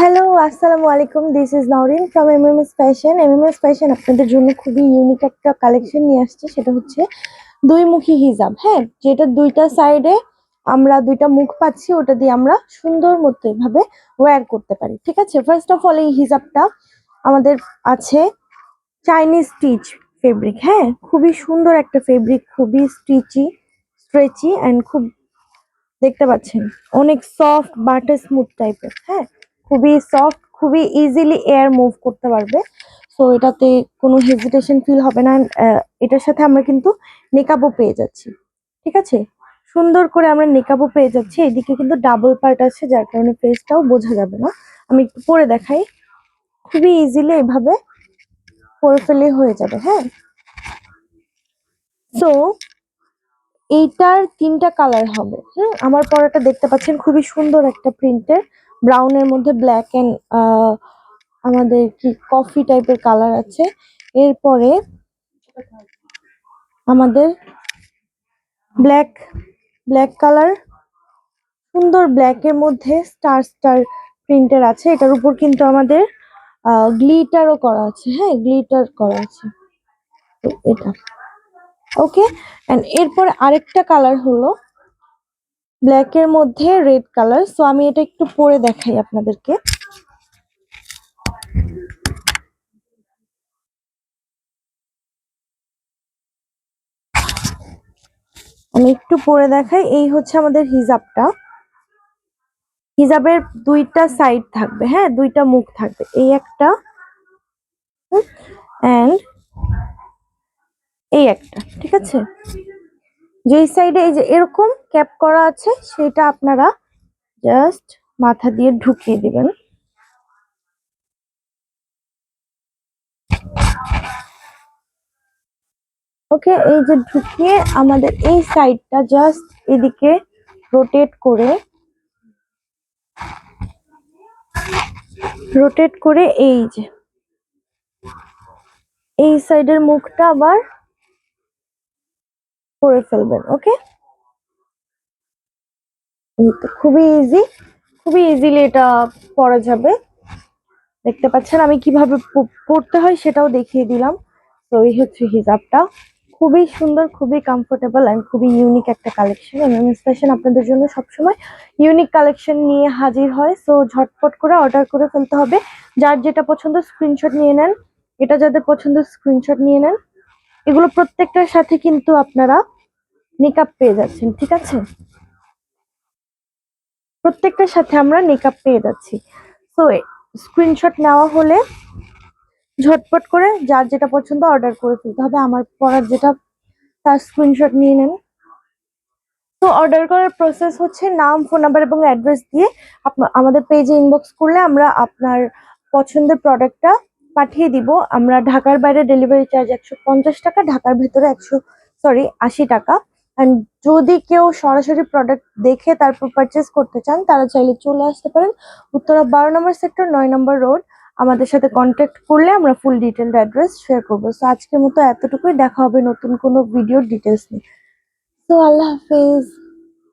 Hello আসসালামু আলাইকুম this is Naurin from MMS Fashion MMS Fashion আপনাদের জন্য খুবই ইউনিক একটা কালেকশন নিয়ে আসছে, সেটা হচ্ছে দুই মুখী হিজাব হ্যাঁ? যেটা দুইটা সাইডে আমরা দুইটা মুখ পাচ্ছি, ওটা দিয়ে আমরা সুন্দর মতো এভাবে ওয়্যার করতে পারি, ঠিক আছে? ফার্স্ট অফ অল এই হিজাবটা আমাদের আছে চাইনিজ স্টিচ ফেব্রিক হ্যাঁ? খুবই সুন্দর একটা ফেব্রিক খুবই স্টিচি স্ট্রেচি অ্যান্ড খুব, দেখতে পাচ্ছেন, অনেক সফট বাটার স্মুথ টাইপের হ্যাঁ? খুবই সফট খুবই ইজিলি এয়ার মুভ করতে পারবে। সো এটাতে কোনো হেজিটেশন ফিল হবে না। এটার সাথে আমরা কিন্তু নেকাবও পেয়ে যাচ্ছি। ঠিক আছে? সুন্দর করে আমরা নেকাবও পেয়ে যাচ্ছি। এদিকে কিন্তু ডাবল পার্ট আছে, যার কারণে ফেসটাও বোঝা যাবে না। আমি একটু পরে দেখাই। খুবই ইজিলি এভাবে পরে ফেলে হয়ে যাবে হ্যাঁ? সো এইটার তিনটা কালার হবে। হুম, আমার পরাটা দেখতে পাচ্ছেন খুবই সুন্দর একটা প্রিন্টের ব্রাউনের মধ্যে ব্ল্যাক অ্যান্ড আমাদের কি কফি টাইপের কালার আছে। এরপরে আমাদের ব্ল্যাক ব্ল্যাক কালার সুন্দর ব্ল্যাকের মধ্যে স্টার স্টার প্রিন্টের আছে। এটার উপর কিন্তু আমাদের গ্লিটারও করা আছে। হ্যাঁ গ্লিটার করা আছে। এটা। ওকে এন্ড এরপর আরেকটা কালার হলো ব্ল্যাক এর মধ্যে রেড কালার সো আমি এটা একটু পরে দেখাই আপনাদেরকে। আমি একটু পরে দেখাই, এই হচ্ছে আমাদের হিজাবটা। হিজাবের দুইটা সাইড থাকবে হ্যাঁ দুইটা মুখ থাকবে। এই একটা এই একটা, ঠিক আছে? যেই সাইডে এই যে এরকম ক্যাপ করা আছে, সেটা আপনারা জাস্ট মাথা দিয়ে ঢুকিয়ে দিবেন। ওকে, এই যে ঢুকিয়ে আমাদের এই সাইডটা জাস্ট এদিকে রোটেট করে রোটেট করে এই যে, এই সাইডের মুখটা আবার করে ফেলবেন, ওকে? খুবই ইজি খুবই ইজিলি এটা পরা যাবে। দেখতে পাচ্ছেন আমি কীভাবে পড়তে হয় সেটাও দেখিয়ে দিলাম। তো এই হচ্ছে হিজাবটা। খুবই সুন্দর, খুবই কমফোর্টেবল এন্ড খুবই ইউনিক একটা কালেকশন এমএমএস ফ্যাশন আপনাদের জন্য সবসময় ইউনিক কালেকশন নিয়ে হাজির হয়। সো ঝটপট করে অর্ডার করে ফেলতে হবে। যার যেটা পছন্দ স্ক্রিনশট নিয়ে নেন। এটা যাদের পছন্দ স্ক্রিনশট নিয়ে নেন। এগুলো প্রত্যেকটার সাথে কিন্তু আপনারা মেকআপ পেয়ে যাচ্ছেন, ঠিক আছে? প্রত্যেকটার সাথে আমরা মেকআপ পেয়ে যাচ্ছি। সো স্ক্রিনশট নেওয়া হলে ঝটপট করে যার যেটা পছন্দ অর্ডার করে ফেলতে হবে। আমার পড়ার যেটা, তার স্ক্রিনশট নিয়ে নেন। তো অর্ডার করার প্রসেস হচ্ছে নাম ফোন নাম্বার এবং অ্যাড্রেস দিয়ে আমাদের পেজে ইনবক্স করলে আমরা আপনার পছন্দের প্রোডাক্টটা পাঠিয়ে দিব। আমরা ঢাকার বাইরে ডেলিভারি চার্জ একশো পঞ্চাশ টাকা, ঢাকার ভেতরে একশো সরি আশি টাকা। যদি কেউ সরাসরি প্রোডাক্ট দেখে তারপর পারচেস করতে চান, তারা চাইলে চলে আসতে পারেন উত্তরা বারো নম্বর সেক্টর নয় নম্বর রোড আমাদের সাথে কন্ট্যাক্ট করলে আমরা ফুল ডিটেলড অ্যাড্রেস শেয়ার করব। সো আজকের মতো এতটুকুই। দেখা হবে নতুন কোনো ভিডিওর ডিটেলস নিয়ে। তো আল্লাহ হাফেজ।